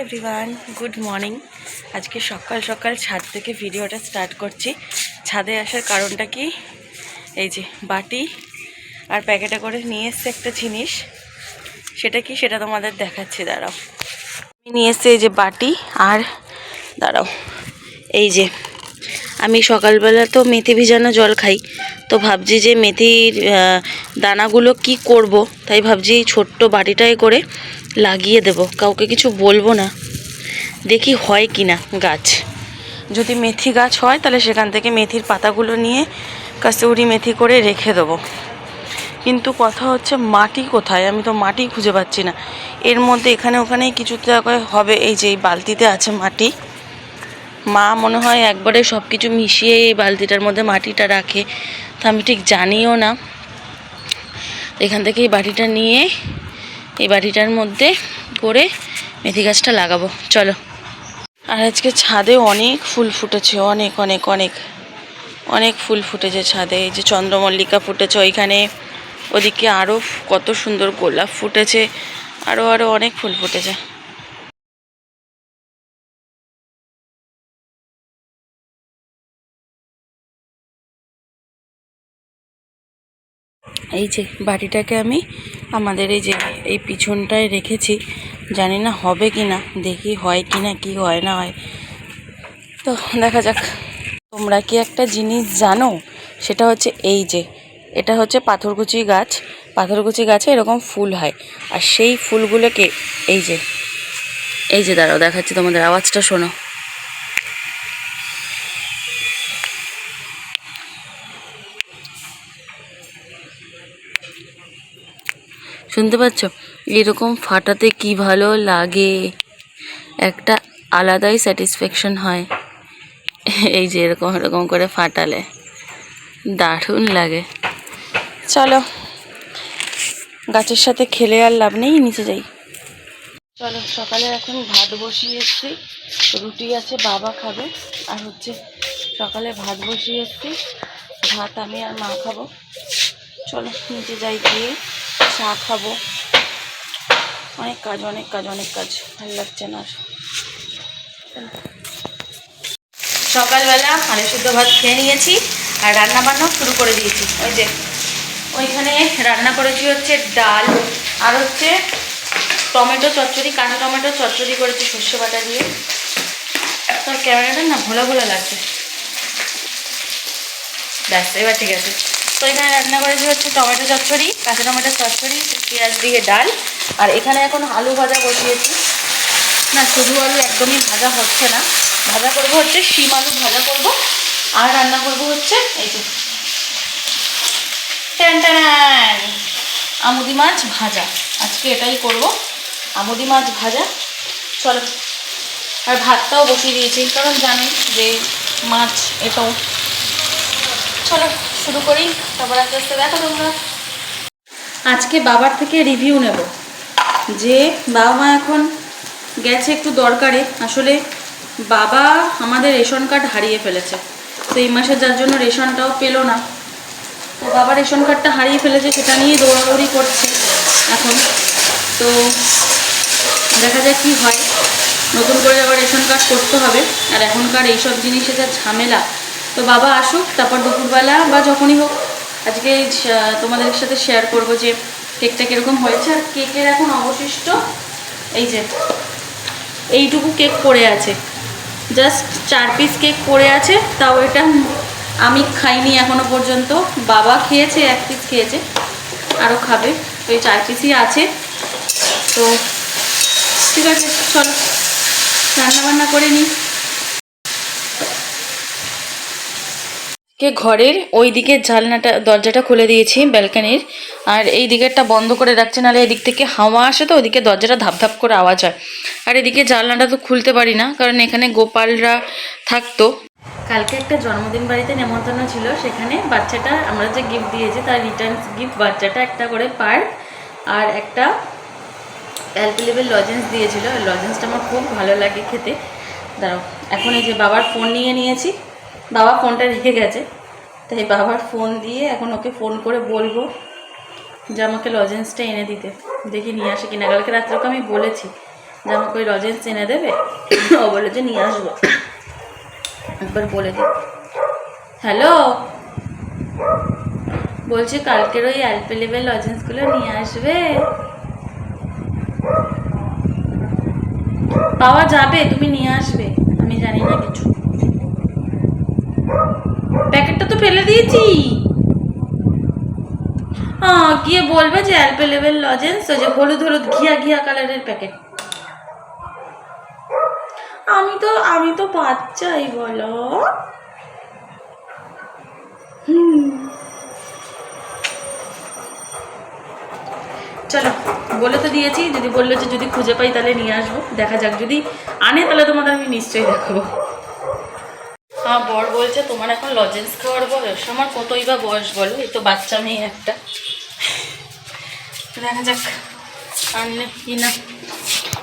Everyone good morning আজকে সকাল সকাল ছাদ থেকে ভিডিওটা স্টার্ট করছি। ছাদে আসার কারণটা কি? এই যে বাটি আর প্যাকেটে করে নিয়ে এসছে একটা জিনিস। সেটা কি? সেটা তোমাদের দেখাচ্ছি। দাঁড়াও। আমি নিয়ে এসছি এই যে বাটি আর দাঁড়াও। এই যে আমি সকালবেলা তো মেথি ভিজানো জল খাই, তো ভাবছি যে মেথির দানাগুলো কি করব? তাই ভাবছি এই ছোট্ট বাটিটায় করে লাগিয়ে দেব। কাউকে কিছু বলব না। দেখি হয় কি না গাছ। যদি মেথি গাছ হয়, তাহলে সেখান থেকে মেথির পাতাগুলো নিয়ে কাসুরি মেথি করে রেখে দেবো। কিন্তু কথা হচ্ছে মাটি কোথায়? আমি তো মাটি খুঁজে পাচ্ছি না। এর মধ্যে এখানে ওখানেই কিছুতে হবে। এই যে এই বালতিতে আছে মাটি। মা মনে হয় একবারে সব কিছু মিশিয়ে এই বালতিটার মধ্যে মাটিটা রাখে। তা আমি ঠিক জানিও না। এখান থেকে এই বাটিটা নিয়ে এই বাটিটার মধ্যে করে মেথি গাছটা লাগাবো। চলো। আর আজকে ছাদে অনেক ফুল ফুটেছে, অনেক অনেক অনেক। অনেক ফুল ফুটেছে ছাদে। এই যে চন্দ্রমল্লিকা ফুটেছে ওইখানে। ওদিকে আরও কত সুন্দর গোলাপ ফুটেছে। আরও আরও অনেক ফুল ফুটেছে। এই যে বাটিটাকে আমি আমাদের এই যে এই পিছনটায় রেখেছি, জানি না হবে কি না দেখি হয় কি না কি হয় না হয়। তো দেখা যাক, তোমরা কি একটা জিনিস জানো? সেটা হচ্ছে এই যে, এটা হচ্ছে পাথরকুচি গাছ। পাথরকুচি গাছে এরকম ফুল হয়। আর সেই ফুলগুলোকে এই যে এই যে দাঁড়াও, দেখাচ্ছি তোমাদের, আওয়াজটা শোনো। শুনতে পাচ্ছ? এরকম ফাটাতে কি ভালো লাগে? একটা আলাদাই স্যাটিসফ্যাকশন হয়। এই যে এরকম এরকম করে ফাটালে। দারুণ লাগে। চলো। গাছের সাথে খেলে আর লাভ নেই, নিচে যাই। চলো, সকালে এখন ভাত বসিয়ে এসছি। রুটি আছে, বাবা খাবে। আর হচ্ছে সকালে ভাত বসিয়ে এসছি। ভাত আমি আর মা খাব। চলো নিচে যাই গিয়ে চা খাব। অনেক কাজ অনেক কাজ অনেক কাজ। ভালো লাগছে না সকালবেলা আলু সিদ্ধ ভাত খেয়ে নিয়েছি আর রান্না বান্নাও শুরু করে দিয়েছি। ওই যে, ওইখানে রান্না করেছি হচ্ছে ডাল আর হচ্ছে টমেটো চচ্চড়ি, কাঁচা টমেটো চচ্চড়ি করেছি সর্ষে বাটা দিয়ে। তোর ক্যামেরাটা না ভোলা ভোলা লাগছে। ব্যাস, এবার ঠিক আছে। তো এখানে রান্না করেছি হচ্ছে টমেটো চচ্চড়ি, কাঁচা টমেটো চচ্চড়ি, পেঁয়াজ দিয়ে ডাল। আর এখানে এখন আলু ভাজা বসিয়েছি। না, শুধু আলু একদমই ভাজা হচ্ছে না। ভাজা করব হচ্ছে শিম আলু ভাজা করব। আর রান্না করব হচ্ছে এই যে আমুদি মাছ ভাজা। আজকে এটাই করব, আমুদি মাছ ভাজা। চলো, আর ভাতটাও বসিয়ে দিয়েছি, কারণ জানি যে মাছ এটাও। চলো। শুরু করি, তারপর আস্তে আস্তে দেখো তোমরা আজকে বাবার থেকে রিভিউ নেব। যে বাবা মা এখন গেছে একটু দরকারে, আসলে বাবা আমাদের রেশন কার্ড হারিয়ে ফেলেছে। তো এই মাসে যার জন্য রেশনটাও পেল না। তো বাবা রেশন কার্ডটা হারিয়ে ফেলেছে, সেটা নিয়ে দৌড়াদৌড়ি করছে এখন। তো দেখা যাক কি হয়। নতুন করে আবার রেশন কার্ড করতে হবে। আর এখনকার এইসব জিনিসে যা ঝামেলা তো বাবা আসুক, তারপর দুপুরবেলা বা যখনই হোক, আজকে তোমাদের সাথে শেয়ার করব যে কেকটা কীরকম হয়েছে। আর কেকের এখন অবশিষ্ট এই যে, এইটুকু কেক পড়ে আছে। জাস্ট চার পিস কেক পড়ে আছে, তাও এটা আমি খাইনি এখনও পর্যন্ত। বাবা খেয়েছে, এক পিস খেয়েছে আরও খাবে। তো এই চার পিসই আছে। তো ঠিক আছে, চলো রান্না বান্না করে নিই। কে ঘরের ওই দিকের জানলাটা দরজাটা খুলে দিয়েছি ব্যালকানির। আর এই দিকেরটা বন্ধ করে রাখছে নাহলে এদিক থেকে হাওয়া আসে তো, ওদিকে দরজাটা ধাপ ধাপ করে আওয়াজ হয়। আর এদিকে জানলাটা তো খুলতে পারি না, কারণ এখানে গোপালরা থাকতো। কালকে একটা জন্মদিন বাড়িতে নেমন্তন্ন ছিল, সেখানে বাচ্চাটা, আমরা যে গিফট দিয়েছি, তার রিটার্ন গিফট বাচ্চাটা একটা করে পার্ক আর একটা অ্যালপিলেবেল লজেন্স দিয়েছিল। লজেন্সটা আমার খুব ভালো লাগে খেতে। দাঁড়াও, এখন এই যে বাবার ফোন নিয়ে নিয়েছি। বাবা ফোনটা রেখে গেছে। তাই বাবার ফোন দিয়ে এখন ওকে ফোন করে বলব যে আমাকে লজেন্সটা এনে দিতে। দেখি নিয়ে আসে কিনা। কালকে রাত্রে ওকে আমি বলেছি যে আমাকে ওই লজেন্স এনে দেবে। ও বলে যে নিয়ে আসব। একবার বলে দিই হ্যালো? বলছি কালকের ওই অ্যালপেলেবেল লজেন্সগুলো নিয়ে আসবে। পাওয়া যাবে, তুমি নিয়ে আসবে। আমি জানি না কিছু। প্যাকেটটা তো ফেলে দিয়েছি। গিয়ে বলবে যে অ্যালপেলেবেল লজেন্স, ওই যে হলুদ হলুদ ঘিয়া ঘিয়া কালারের প্যাকেট। আমি তো আমি তো বাচ্চাই বলো। চলো, বলে তো দিয়েছি, যদি বলল যে যদি খুঁজে পাই তাহলে নিয়ে আসব। দেখা যাক, যদি আনে তাহলে তোমাদের আমি নিশ্চয়ই দেখাবো। হ্যাঁ বর বলছে তোমার এখন লজেন্স খাওয়ার বয়স। আমার কতই বা বয়স বলো? এই তো বাচ্চা মেয়ে একটা। দেখা যাক আনলে কি না।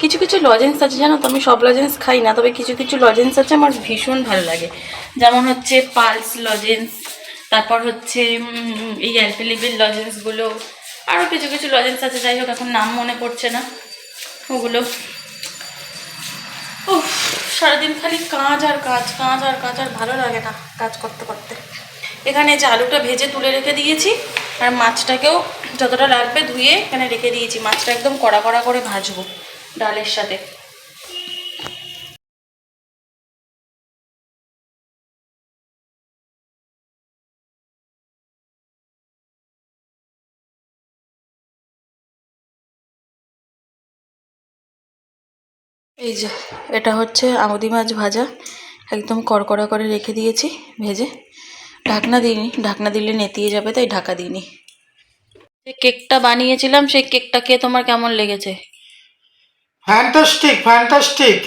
কিছু কিছু লজেন্স আছে, জানো তো? আমি সব লজেন্স খাই না, তবে কিছু কিছু লজেন্স আছে আমার ভীষণ ভালো লাগে। যেমন হচ্ছে পালস লজেন্স তারপর হচ্ছে এই অ্যালপেলিবেল লজেন্সগুলো আরও কিছু কিছু লজেন্স আছে, যাই হোক, এখন নাম মনে পড়ছে না। ওগুলো সারাদিন খালি কাজ আর কাজ কাজ আর কাজ, আর ভালো লাগে না কাজ করতে করতে। এখানে যে আলুটা ভেজে তুলে রেখে দিয়েছি, আর মাছটাকেও যতটা লাগবে ধুয়ে এখানে রেখে দিয়েছি। মাছটা একদম কড়া কড়া করে ভাজবো ডালের সাথে। এই যে এটা হচ্ছে আমুদি মাছ ভাজা। একদম কড়কড়া করে রেখে দিয়েছি ভেজে। ঢাকনা দিইনি ঢাকনা দিলে নেতিয়ে যাবে তাই ঢাকা দিইনি। যে কেকটা বানিয়েছিলাম সেই কেকটা খেয়ে তোমার কেমন লেগেছে? ফ্যান্টাস্টিক ফ্যান্টাস্টিক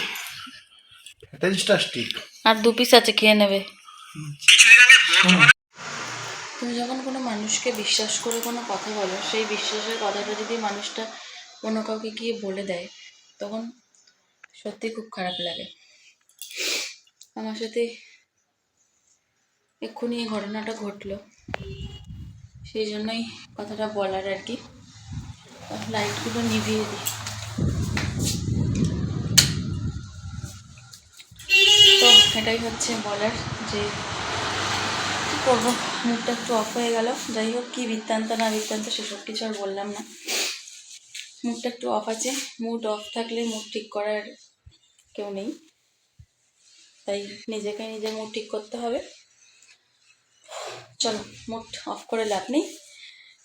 ফ্যান্টাস্টিক আর দু পিস আছে খেয়ে নেবে। তুমি যখন কোনো মানুষকে বিশ্বাস করে কোনো কথা বলো সেই বিশ্বাসের কথাটা যদি মানুষটা অন্য কাউকে গিয়ে বলে দেয় তখন সত্যি খুব খারাপ লাগে। আমার সাথে এক্ষুনি এই ঘটনাটা ঘটলো। সেই জন্যই কথাটা বলার আর কি। লাইটগুলো নিভিয়ে দিই। তো এটাই হচ্ছে বলার যে কী করব? মুডটা একটু অফ হয়ে গেল। যাই হোক, কী বৃত্তান্ত, না বৃত্তান্ত সেসব কিছু আর বললাম না। মুডটা একটু অফ আছে। মুড অফ থাকলে মুড ঠিক করার কেউ নেই। তাই নিজেকে নিজের মুড ঠিক করতে হবে। চলো, মুড অফ করে লাভ নেই।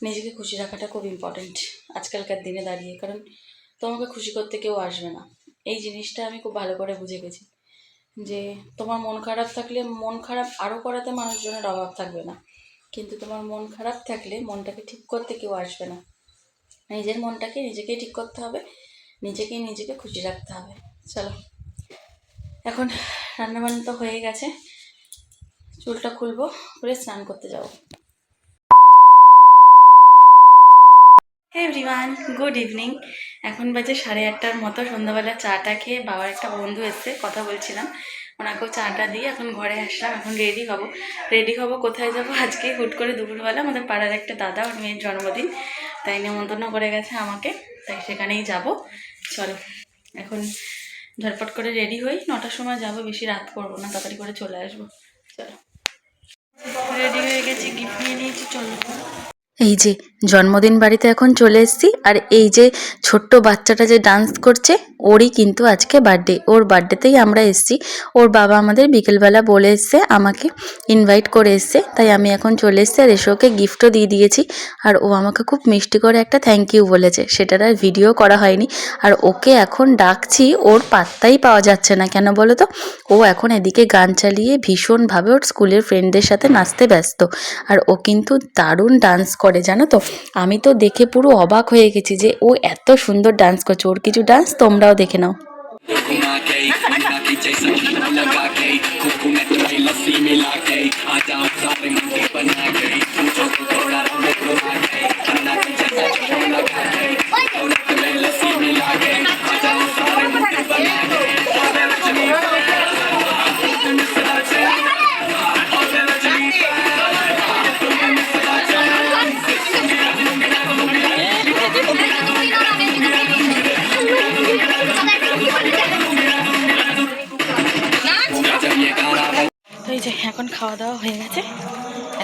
নিজেকে খুশি রাখাটা খুব ইম্পর্ট্যান্ট আজকালকার দিনে দাঁড়িয়ে, কারণ তোমাকে খুশি করতে কেউ আসবে না। এই জিনিসটা আমি খুব ভালো করে বুঝে গেছি যে তোমার মন খারাপ থাকলে মন খারাপ আরও করাতে মানুষজনের অভাব থাকবে না। কিন্তু তোমার মন খারাপ থাকলে মনটাকে ঠিক করতে কেউ আসবে না। নিজের মনটাকে নিজেকেই ঠিক করতে হবে নিজেকেই নিজেকে খুশি রাখতে হবে। চলো। এখন রান্নাবান্না তো হয়ে গেছে। চুলটা খুলবো, করে স্নান করতে যাব। এভরিওয়ান গুড ইভিনিং এখন বাজে সাড়ে আটটার মতো। সন্ধ্যাবেলা চাটা খেয়ে বাবার একটা বন্ধু এসছে, কথা বলছিলাম। ওনাকেও চাটা দিয়ে এখন ঘরে আসলাম, এখন রেডি হব। রেডি হব কোথায় যাব? আজকে হুট করে দুপুরবেলা আমাদের পাড়ার একটা দাদা ওর মেয়ের জন্মদিন। তাই নিমন্ত্রণ করে গেছে আমাকে, তাই সেখানেই যাব। চলো, এখন ঝটপট করে রেডি হই, নটার সময় যাব, বেশি রাত করব না, তাড়াতাড়ি করে চলে আসব। চলো। রেডি হয়ে গেছি গিফট নিয়ে নিয়েছি, চলো। এই যে, জন্মদিন বাড়িতে এখন চলে এসেছি। আর এই যে, ছোট্ট বাচ্চাটা যে ডান্স করছে, ওরই কিন্তু আজকে বার্থডে ওর বার্থডেতেই আমরা এসেছি। ওর বাবা আমাদের বিকেলবেলা বলে এসছে, আমাকে ইনভাইট করে এসছে। তাই আমি এখন চলে এসেছি আর এসে গিফটও দিয়ে দিয়েছি। আর ও আমাকে খুব মিষ্টি করে একটা থ্যাংক ইউ বলেছে। সেটার আর ভিডিও করা হয়নি। আর ওকে এখন ডাকছি, ওর পাত্তাই পাওয়া যাচ্ছে না। কেন বলো তো? ও এখন এদিকে গান চালিয়ে ভীষণভাবে ওর স্কুলের ফ্রেন্ডদের সাথে নাচতে ব্যস্ত। আর ও কিন্তু দারুণ ডান্স করে। জানো তো? আমি তো দেখে পুরো অবাক হয়ে গেছি যে ও এত সুন্দর ডান্স করছে। ওর কিছু ডান্স তোমরাও দেখে নাও। খাওয়া দাওয়া হয়ে গেছে।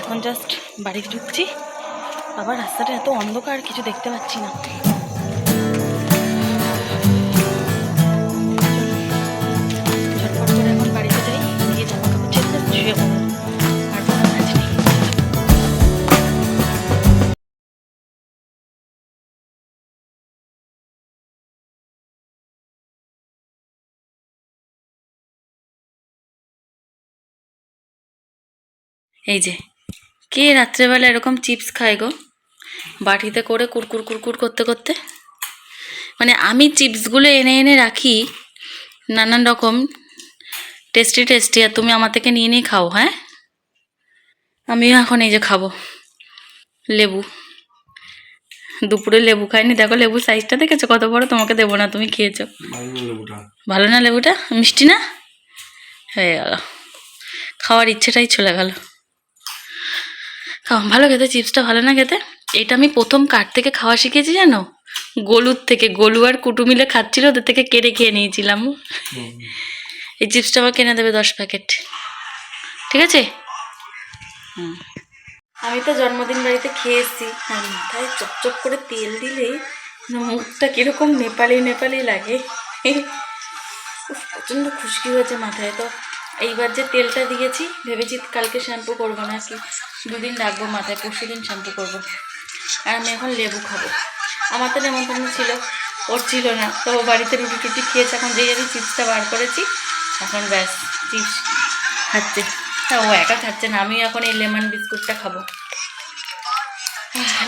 এখন জাস্ট বাড়ি ঢুকছি। আবার রাস্তাটা এত অন্ধকার, কিছু দেখতে পাচ্ছি না। এই যে কে রাত্রেবেলা এরকম চিপস খায় গো? বাটিতে করে কুরকুর কুরকুর করতে করতে? মানে আমি চিপসগুলো এনে এনে রাখি নানান রকম টেস্টি টেস্টি আর তুমি আমার থেকে নিয়ে নিয়ে খাও হ্যাঁ? আমিও এখন এই যে খাব লেবু। দুপুরে লেবু খাইনি দেখো লেবু সাইজটা দেখেছ? কত বড়? তোমাকে দেবো না তুমি খেয়েছো। ভালো না লেবুটা? মিষ্টি না? হয়ে গেল। খাওয়ার ইচ্ছেটাই চলে গেল। ভালো খেতে চিপসটা ভালো না খেতে? এটা আমি প্রথম কাঠ থেকে খাওয়া শিখেছি জানো? গলুর থেকে। গলু আর কুটু মিলে খাচ্ছিল ওদের থেকে কেড়ে খেয়ে নিয়েছিলাম। এই চিপসটা আমার কিনে দেবে দশ প্যাকেট। ঠিক আছে? হুম। আমি তো জন্মদিন বাড়িতে খেয়ে এসেছি। আর মাথায় চপচপ করে তেল দিলে মুখটা কীরকম নেপালি নেপালি লাগে। উফ, প্রচণ্ড খুশকি হয়েছে মাথায় তো। এইবার যে তেলটা দিয়েছি ভেবেছি কালকে শ্যাম্পু করব না কি দুদিন রাখব, মাথায় পরশু দিন শ্যাম্পু করব। আর আমি এখন লেবু খাব। আমার তো নেমন্তন্ন ছিল, ওর ছিল না। তো ও বাড়িতে রুটি টুটি খেয়েছে, এখন যেই আমি চিপসটা বার করেছি, এখন ব্যাস, চিপস খাচ্ছে। তা ও একা খাচ্ছে না, আমিও এখন এই লেমন বিস্কুটটা খাব।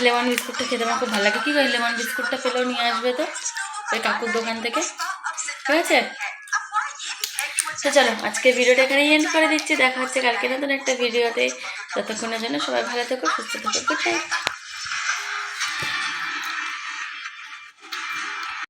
লেমন বিস্কুটটা খেতে আমার খুব ভালো লাগে। কী করে লেমন বিস্কুটটা পেলেও নিয়ে আসবে তো? ওই কাকুর দোকান থেকে। ঠিক আছে তো চলো আজকে ভিডিওটা এখানে এন্ড করে দিচ্ছি। দেখা হচ্ছে কালকে নতুন একটা ভিডিওতে। ততক্ষণের জন্য সবাই ভালো থেকো, সুস্থ থেকো।